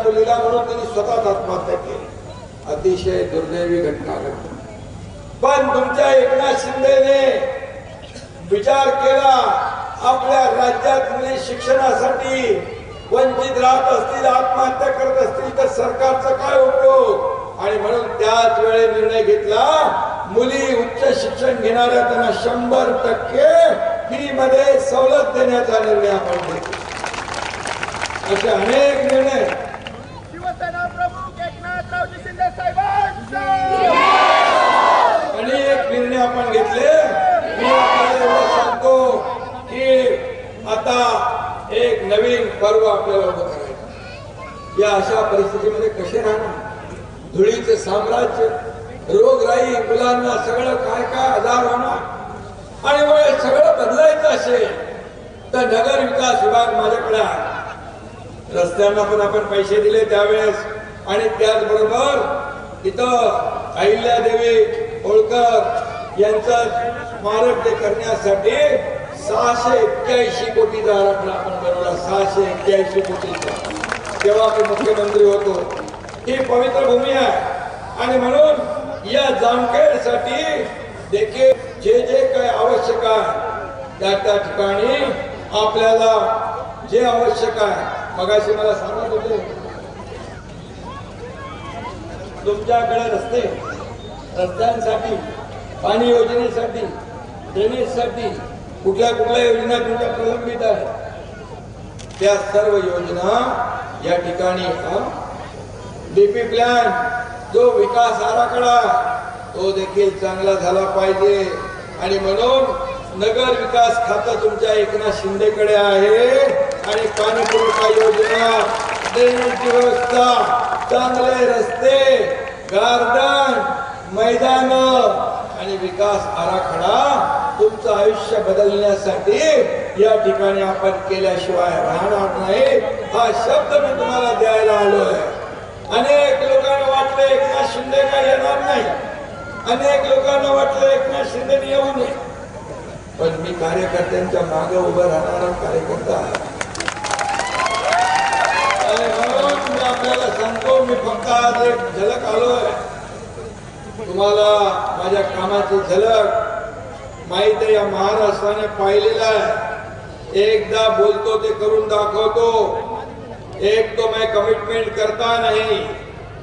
आपल्या मुलीला म्हणून त्यांनी स्वतःच आत्महत्या केली. अतिशय दुर्दैवी घटना घडली. पण तुमच्या एकनाथ शिंदेने विचार केला आपल्या राज्यात मुली शिक्षणासाठी वंचित राहत असतील आत्महत्या करत असतील तर सरकारचा काय उपयोग? आणि म्हणून त्याच वेळे निर्णय घेतला मुली उच्च शिक्षण घेणाऱ्या त्यांना शंभर टक्के फी मध्ये सवलत देण्याचा निर्णय आपण घेतला. असे अनेक निर्णय शिवसेना प्रमुख एकनाथरावजी शिंदे साहेबांचा अनेक निर्णय आपण घेतले मी आपल्याला एवढं सांगतो की आता एक गर्व आपल्याला उभं करायचा. या अशा परिस्थितीमध्ये कसे राहणार? धुळीचे साम्राज्य रोगराई मुलांना सगळं काय काय आजार होणार? आणि मग सगळं बदलायचं असेल तर नगर विकास विभाग माझ्याकडे आहे. रस्त्यांना पण आपण पैसे दिले त्यावेळेस. आणि त्याचबरोबर इथं अहिल्यादेवी होळकर यांचं स्मारक ते करण्यासाठी सहाशे एक्क्याऐंशी कोटीचा आराखडा आपण बनवला. सहाशे एक्क्याऐंशी कोटीचा तेव्हा मी मुख्यमंत्री होतो ही पवित्र भूमी आहे. आणि म्हणून या जामखेडसाठी देखील जे जे काही आवश्यक आहे त्या त्या ठिकाणी आपल्याला जे आवश्यक आहे मगाशी मला सांगत होते. तुमच्याकडे रस्ते रस्त्यांसाठी पाणी योजनेसाठी ड्रेनेजसाठी कुठल्या कुठल्या योजना तुमच्या प्रलंबित आहेत? त्या सर्व योजना या ठिकाणी डीपी प्लॅन जो विकास आराखडा तो देखील चांगला झाला पाहिजे. आणि म्हणून नगर विकास खातं तुमच्या एकनाथ शिंदेकडे आहे. आणि पाणीपुरवठा योजना ड्रेनेजची व्यवस्था चांगले रस्ते गार्डन मैदान आणि विकास आराखडा तुमचं आयुष्य बदलण्यासाठी या ठिकाणी आपण केल्याशिवाय राहणार नाही. हा शब्द मी तुम्हाला द्यायला आलोय अनेक लोकांना वाटलं एकनाथ शिंदे काय येणार नाही. अनेक लोकांना वाटलं एकनाथ शिंदे येऊ नये. पण मी कार्यकर्त्यांच्या मागे उभं राहणारा कार्यकर्ता आहे. म्हणून मी आपल्याला सांगतो मी फक्त आज एक झलक आलोय. तुम्हाला माझ्या कामाची झलक माहीत आहे या महाराष्ट्राने पाहिलेला आहे. एकदा बोलतो ते करून दाखवतो. एक तो मैं कमिटमेंट करता नहीं.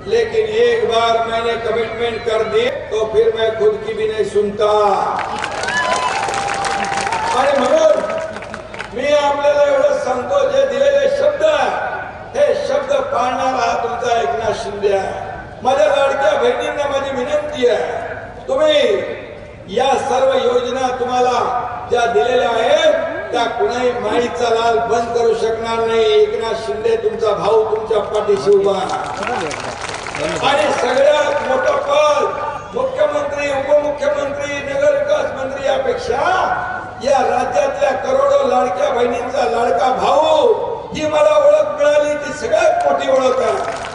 लेकिन एक बार मैंने कमिटमेंट कर दी तो फिर मैं खुद की भी नहीं सुनता. आणि म्हणून मी आपल्याला एवढं सांगतो जे दिलेले शब्द आहे, हे शब्द पाळणारा हा तुमचा एकनाथ शिंदे आहे. माझ्या लाडक्या बहिणींना माझी विनंती आहे. तुम्ही या सर्व योजना तुम्हाला ज्या दिलेल्या आहेत त्या कुणाही माईचा लाल बंद करू शकणार नाही. एकनाथ शिंदे तुमचा भाऊ तुमच्या पाठीशी उभा आणि सगळ्यात मोठं पद मुख्यमंत्री उपमुख्यमंत्री नगर विकास मंत्री यापेक्षा या राज्यातल्या करोडो लाडक्या बहिणींचा लाडका भाऊ ही मला ओळख मिळाली. ती सगळ्यात मोठी ओळख आहे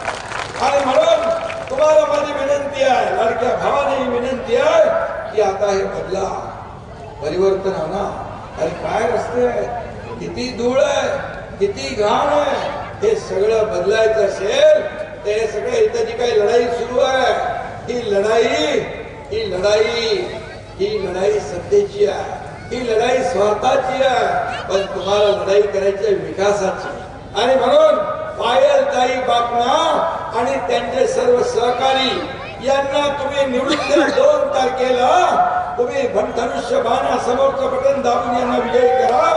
आणि म्हणून तुम्हाला माझी विनंती आहे लाडक्या भावाने ही विनंती आहे की आता हे बदला. परिवर्तन आणा. अरे काय रस्ते आहे किती धूळ आहे? किती घाण आहे? हे सगळं बदलायचं असेल तर हे सगळं इथं जी काही लढाई सुरू आहे. ही लढाई ही लढाई ही लढाई सत्तेची आहे. ही लढाई स्वार्थाची आहे. पण तुम्हाला लढाई करायची आहे विकासाची. आणि म्हणून पायल ताई बापना आणि त्यांचे सर्व सहकारी यांना तुम्ही निवृत्त दोन तारखेला तुम्ही धनुष्य बाणा समोरचं बटन दाबून यांना विजय करा.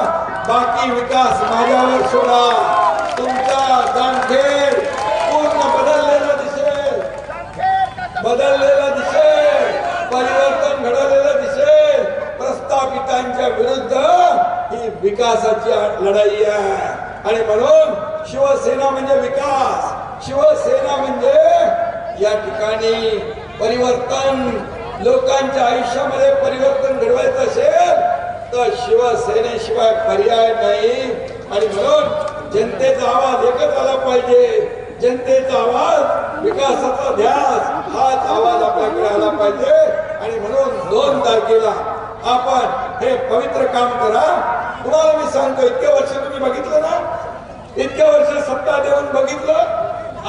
बाकी विकास माझ्यावर सोडा. तुमचा जामखेड पूर्ण बदललेला दिसेल. बदललेला दिसेल. परिवर्तन घडवलेलं दिसेल. प्रस्थापितांच्या विरुद्ध ही विकासाची लढाई आहे. आणि म्हणून शिवसेना म्हणजे विकास. शिवसेना म्हणजे या ठिकाणी परिवर्तन लोकांच्या आयुष्यामध्ये परिवर्तन घडवायचं असेल तर शिवसेनेशिवाय पर्याय नाही. आणि म्हणून जनतेचा आवाज एकच आला पाहिजे. जनतेचा आवाज विकासाचा ध्यास हाच आवाज आपल्याकडे आला पाहिजे. आणि म्हणून दोन तारखेला आपण हे पवित्र काम करा. तुम्हाला मी सांगतो इतके वर्ष तुम्ही बघितलं ना? इतक्या वर्ष सत्ता देऊन बघितलं?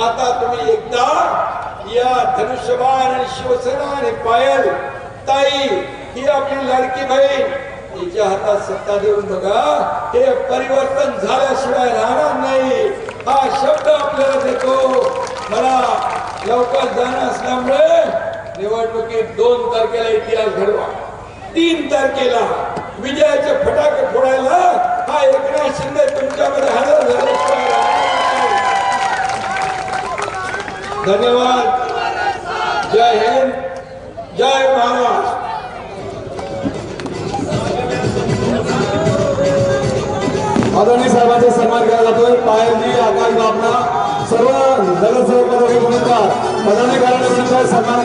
आता तुम्ही एकदा या धनुष्यबाण आणि शिवसेना आणि पायल ताई ही आपली लाडकी बहीण तिच्या हातात सत्ता देऊन बघा हे परिवर्तन झाल्याशिवाय राहणार नाही. हा शब्द आपल्याला देतो. मला लवकर जाणं असल्यामुळे निवडणुकीत दोन तारखेला इतिहास घडवा. तीन तारखेला विजयाचे फटाके फोडायला हा एकनाथ शिंदे तुमच्यामध्ये हजर झाला राहणार नाही. धन्यवाद। जय हिंद जय महाराष्ट्र। आदरणीय साहेबांचा सन्मान केला जातोय. पायलजी आकाश बापना सर्व नगरसेवक पदाधिकारी सन्मान